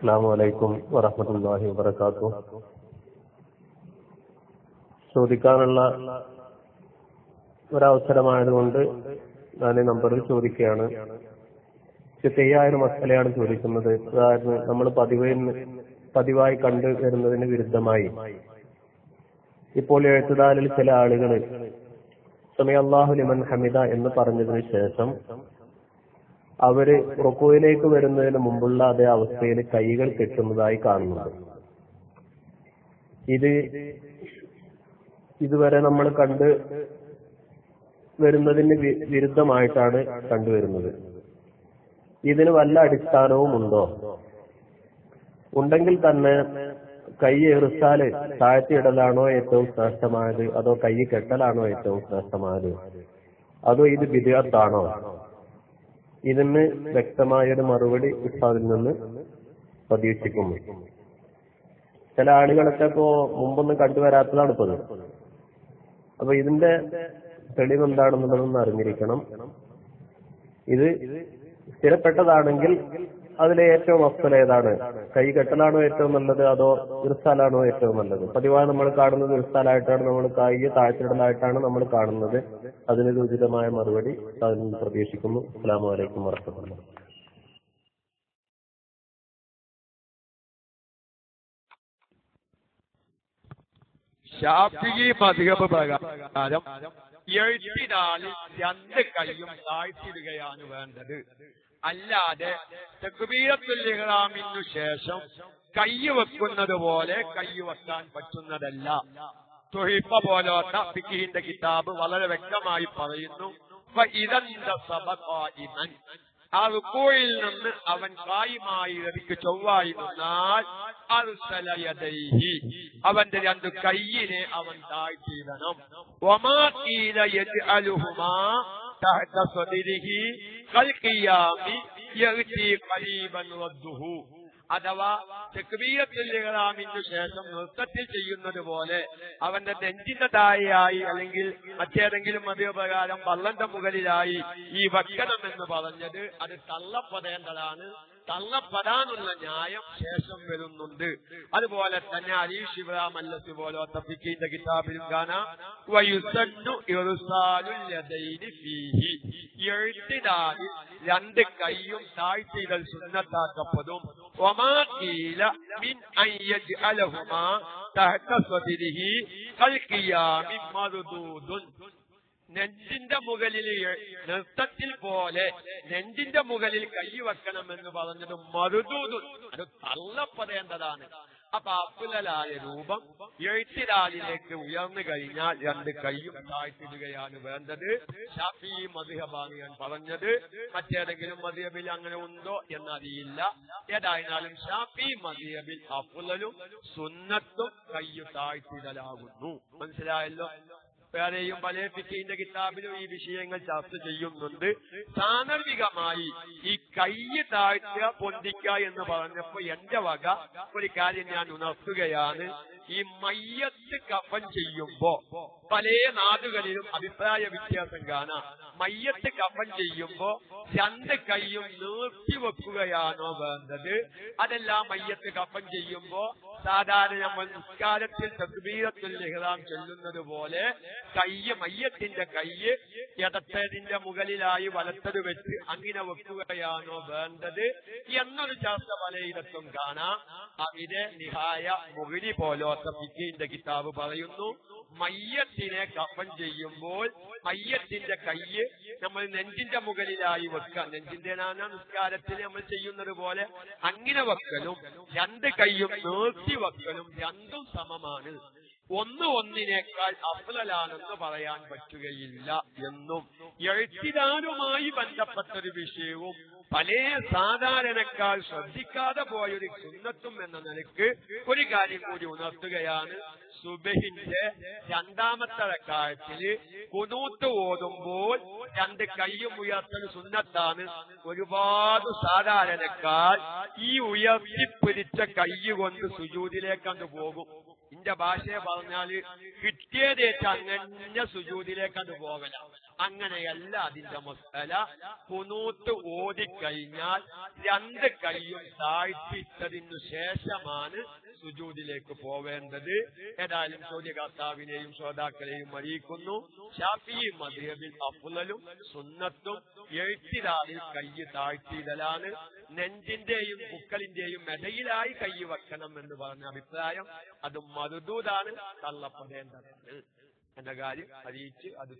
അസ്സാം വലൈക്കും വറഹമത്തല്ലാഹി വബർക്കാത്തു ചോദിക്കാനുള്ള ഒരവസരമായതുകൊണ്ട് ഞാൻ ഈ നമ്പറിൽ ചോദിക്കുകയാണ്. തെയ്യായ ഒരു മസലയാണ് ചോദിക്കുന്നത്. അതായത് നമ്മൾ പതിവായി പതിവായി കണ്ടു വരുന്നതിന് വിരുദ്ധമായി. ഇപ്പോൾ എഴുത്തുദാരിൽ ചില ആളുകൾ സമയ അള്ളാഹുലിമൻ ഹമിദ എന്ന് പറഞ്ഞതിന് ശേഷം അവർ റുക്കുവിലേക്ക് വരുന്നതിന് മുമ്പുള്ള അതേ അവസ്ഥയിൽ കൈകൾ കെട്ടുന്നതായി കാണുന്നുണ്ട്. ഇത് ഇതുവരെ നമ്മൾ കണ്ട് വരുന്നതിന് വിരുദ്ധമായിട്ടാണ് കണ്ടുവരുന്നത് ഇതിന് വല്ല അടിസ്ഥാനവും ഉണ്ടോ? ഉണ്ടെങ്കിൽ തന്നെ കൈ എറിച്ചാൽ താഴ്ത്തിയിടലാണോ ഏറ്റവും ശ്രേഷ്ഠമായത്? അതോ കൈ കെട്ടലാണോ ഏറ്റവും ശ്രേഷ്ഠമായത്? അതോ ഇത് വിദ്യാർത്ഥാണോ ഇതിന് വ്യക്തമായൊരു മറുപടി ഉസ്താദിൽ നിന്ന് പ്രതീക്ഷിക്കുന്നു. ചില ആളുകളൊക്കെ ഇപ്പോ മുമ്പൊന്നും കണ്ടുവരാത്തതാണ് ഇപ്പത് അപ്പൊ ഇതിന്റെ തെളിവ് എന്താണെന്നുള്ളതൊന്ന് അറിഞ്ഞിരിക്കണം. ഇത് സ്ഥിരപ്പെട്ടതാണെങ്കിൽ അതിലെ ഏറ്റവും അഫ്സൽ ഏതാണ്? കൈ കെട്ടലാണോ ഏറ്റവും നല്ലത് അതോ ഇർസാലാണോ ഏറ്റവും നല്ലത്? പതിവായി നമ്മൾ കാണുന്നത് ഇർസാലായിട്ടാണ് നമ്മൾ കൈ താഴ്ത്തിടലായിട്ടാണ് നമ്മൾ കാണുന്നത്. അതിനൊരു ഉചിതമായ മറുപടി അതിൽ നിന്ന് പ്രതീക്ഷിക്കുന്നു. അസ്സാം വലൈക്കും വർഹമത്തുള്ള ഷാഫിഗി മധുഹബ് പ്രകാരം എഴുത്തിനാളിൽ രണ്ട് കൈയും താഴ്ത്തിടുകയാണ് വേണ്ടത്. അല്ലാതെ തെക്കുബീരത്തുല്ലിഹ്റാമിനു ശേഷം കൈ വെക്കുന്നത് പോലെ കൈ വെക്കാൻ പറ്റുന്നതല്ല. തൊഹിപ്പ പോലോത്ത ഫിഖിന്റെ കിതാബ് വളരെ വ്യക്തമായി പറയുന്നു ഇതെന്ത സഭ ആ റുക്കോയിൽ നിന്ന് അവൻ കായുമായി ഇറക്ക് ചൊവ്വായി അർസലയദൈഹി അവന്റെ രണ്ട് കൈയിനെ അവൻ താഴ്ത്തിയിടണം. അഥവാ തെക്കുബീയത്തുല്ലിഹറാമിനു ശേഷം നൃത്തത്തിൽ ചെയ്യുന്നത് പോലെ അവന്റെ നെഞ്ചിന്റെ താഴെയായി അല്ലെങ്കിൽ മറ്റേതെങ്കിലും മതപ്രകാരം വള്ളന്റെ മുകളിലായി ഈ വക്കണമെന്ന് പറഞ്ഞത് അത് തള്ളപ്പെടേണ്ടതാണ് തള്ളപ്പെടാനുള്ള ന്യായം ശേഷം വരുന്നുണ്ട്. അതുപോലെ തന്നെ അലി ഇബ്രാം അല്ലസ് പോലത്തെ കിതാബിലും കാണാം. എഴുത്തിനാലിൽ രണ്ട് കൈയും താഴ്ത്തിയിടൽ സുന്നത്താക്കപ്പെടും. നെഞ്ചിന്റെ മുകളിൽ നൃത്തത്തിൽ പോലെ നെഞ്ചിന്റെ മുകളിൽ കൈ വെക്കണമെന്ന് പറഞ്ഞത് മറുതൂതു അത് തള്ളപ്പെടേണ്ടതാണ്. അപ്പൊ അപ്പുലലായ രൂപം എഴുത്തിലാലിലേക്ക് ഉയർന്നു കഴിഞ്ഞാൽ രണ്ട് കൈയും താഴ്ത്തിടുകയാണ് വേണ്ടത്. ഷാഫി മധുഹബാണ് ഞാൻ പറഞ്ഞത്. മറ്റേതെങ്കിലും മധുഹബിൽ അങ്ങനെ ഉണ്ടോ എന്നറിയില്ല. ഏതായാലും ഷാഫി മധുഹബിൽ അപ്പുലലും സുന്നത്തും കൈ താഴ്ത്തിടലാകുന്നു. മനസ്സിലായല്ലോ? വേറെയും പല ഫിക്കിന്റെ കിതാബിലും ഈ വിഷയങ്ങൾ ചർച്ച ചെയ്യുന്നുണ്ട്. സാന്ദർഭികമായി ഈ കയ്യ് താഴ്ത്തുക പൊന്തിക്ക എന്ന് പറഞ്ഞപ്പോ എന്റെ വക ഒരു കാര്യം ഞാൻ ഉണർത്തുകയാണ്. ഈ മയ്യത്ത് കഫൻ ചെയ്യുമ്പോ പല നാടുകളിലും അഭിപ്രായ വ്യത്യാസം കാണാം. മയ്യത്ത് കഫൻ ചെയ്യുമ്പോ രണ്ട് കൈയും നീർത്തി വെക്കുകയാണോ വേണ്ടത്? അതെല്ലാം മയ്യത്ത് കഫൻ ചെയ്യുമ്പോ സാധാരണ നമ്മൾ നിസ്കാരത്തിൽ തക്ബീറത്തുൽ ഇഹ്റാം ചൊല്ലുന്നത് പോലെ കയ്യ് മയ്യത്തിന്റെ കയ്യ് ഇടത്തേതിന്റെ മുകളിലായി വലത്തത് വെച്ച് അങ്ങനെ വെക്കുകയാണോ വേണ്ടത് എന്നൊരു ചർച്ച പലയിടത്തും കാണാം. അവിടെ നിഹായ മുകളി പോലോത്ത ഫിക്കിന്റെ കിതാബ് പറയുന്നു. മയ്യത്തിനെ കഫൻ ചെയ്യുമ്പോൾ മയ്യത്തിന്റെ കയ്യ് നമ്മൾ നെഞ്ചിന്റെ മുകളിലായി വെക്കുക. നെഞ്ചിന്റെ നാന നിസ്കാരത്തിൽ നമ്മൾ ചെയ്യുന്നത് പോലെ അങ്ങനെ വെക്കലും രണ്ട് കൈയും നീർത്തി വെക്കലും രണ്ടും സമമാണ്. ഒന്ന് ഒന്നിനേക്കാൾ അഫ്ലലാണെന്ന് പറയാൻ പറ്റുകയില്ല എന്നും. എഴുത്തിദാനുമായി ബന്ധപ്പെട്ട ഒരു വിഷയവും പല സാധാരണക്കാൾ ശ്രദ്ധിക്കാതെ പോയൊരു സുന്നത്തും എന്ന നിലയ്ക്ക് ഒരു കാര്യം കൂടി ഉണർത്തുകയാണ്. സുബഹിന്റെ രണ്ടാമത്തെ റക്കായത്തിൽ കുനൂത്ത് ഓതുമ്പോൾ രണ്ട് കൈയും ഉയർത്തൽ സുന്നത്താണ്. ഒരുപാട് സാധാരണക്കാർ ഈ ഉയർത്തിപ്പിടിച്ച കൈ കൊണ്ട് സുജൂതിലേക്കങ്ങ് പോകും. ഇന്റെ ഭാഷയെ പറഞ്ഞാൽ കിട്ടിയതേറ്റ് അങ്ങനെ സുജൂതിലേക്കങ്ങ് പോകല. അങ്ങനെയല്ല അതിന്റെ മസല. കുനൂത്ത് ഓതിക്കഴിഞ്ഞാൽ രണ്ട് കൈയും താഴ്ത്തിയിട്ടതിനു ശേഷമാണ് സുജൂദിലേക്ക് പോവേണ്ടത് ഏതായാലും ചോദ്യകർത്താവിനെയും ശ്രോതാക്കളെയും അറിയിക്കുന്നു. ഷാഫി അഫുലലും സുന്നത്തും എഴുത്തിരാവിൽ കയ്യ് താഴ്ത്തിയിടലാണ്. നെഞ്ചിന്റെയും പുക്കളിന്റെയും മെടയിലായി കൈ വെക്കണം എന്ന് പറഞ്ഞ അഭിപ്രായം അത് മറുദൂതാണ് തള്ളപ്പെടേണ്ടത്. എന്ന കാര്യം അറിയിച്ച് അത്